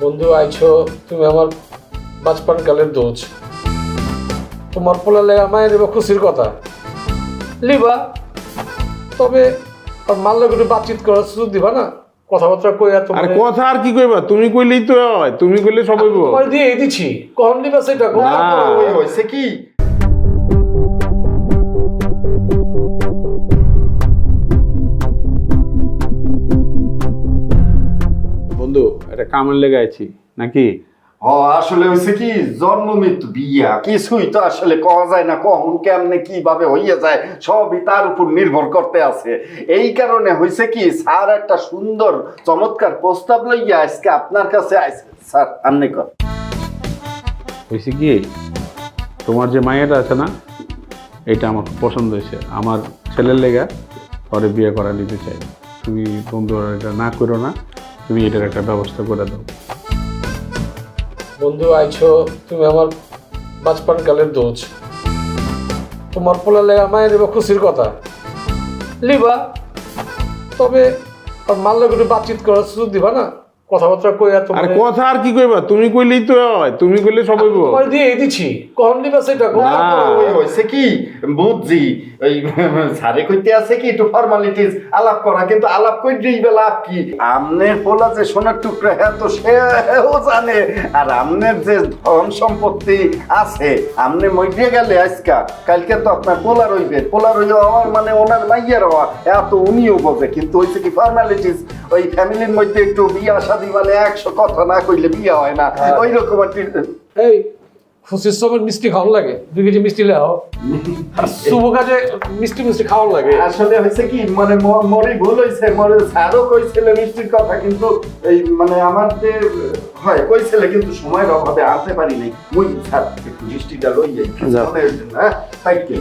বন্ধু আইছো তুমি আমার বাচপান কালের দোষ তোমার পোলালে আমায় দেবো খুশির কথা। লিবা। তবে আর মানলে একটু বাতচিত করার সুযোগ দিবা না? কথাবার্তা কইয়া আর তোমার? কথা আর কি কইবা? তুমি কইলেই তো হয় তুমি কইলে সব হইব। দিয়ে দিছি। কখন দিবা সেটা? কোন। ওই কি? বন্ধু এটা কামের লেগে আছি নাকি? ও আসলে হয়েছে কি জন্ম মৃত্যু বিয়া কিছুই তো আসলে কওয়া যায় না কখন কেমনে কীভাবে হইয়া যায় সবই তার উপর নির্ভর করতে আছে। এই কারণে হয়েছে কি স্যার একটা সুন্দর চমৎকার প্রস্তাব লইয়া আজকে আপনার কাছে আইছে। স্যার আপনি কর হয়েছে কি তোমার যে মায়েরা আছে না এটা আমার খুব পছন্দ হয়েছে আমার ছেলের লেগা পরে বিয়ে করা নিতে চাই। তুমি বন্ধু এটা না করো না। তুমি এটার একটা ব্যবস্থা করে দাও। বন্ধু, আইছো, তুমি আমার বাচপান কালের দোষ। তোমার পোলালে আমায় দেবো খুশির কথা। লিবা। তবে আর মাল্য একটু বাতচিত করার সুযোগ দিবা না? কথাবার্তা কইয়া আর তোমার কথা আর কি কইবা? তুমি কইলেই তো হয় তুমি কইলে সব হইব তোমার দিয়ে দিছি। কখন দিবা সেটা? কখন না। ওই হয়েছে কি? বুঝছি। ওই স্যারে কইতে আছে কি একটু ফর্মালিটিস আলাপ করা কিন্তু আলাপ বা লাভ কি? আমনের পোলা যে সোনার টুকরা হ্যাঁ তো সেও জানে। আর আমনের যে ধন সম্পত্তি আছে আমনে মরিয়ে গেলে আজকা কালকে তো আপনার পোলা রইবে। পোলা রইবে হওয়ার মানে ওনার মাইয়ের হওয়া এত উনিও বোঝে কিন্তু হয়েছে কি ফর্মালিটিস ওই ফ্যামিলির মধ্যে একটু বিয়া শাদি মানে একশো কথা না কইলে বিয়া হয় না। ওই রকম এই খুশির সময় মিষ্টি খাওয়ান লাগে। দুই কেজি মিষ্টি লেও। আর শুভ কাজে মিষ্টি মিষ্টি খাওয়ান লাগে। আসলে হয়েছে কি মানে মরি ভুল হয়েছে মরে স্যারও কইছিল মিষ্টির কথা কিন্তু এই মানে আমার যে হয় কইছিল কিন্তু সময়ের অভাবে আনতে পারি নাই। মুই স্যার একটু মিষ্টিটা লই যাই হ্যাঁ তাই কি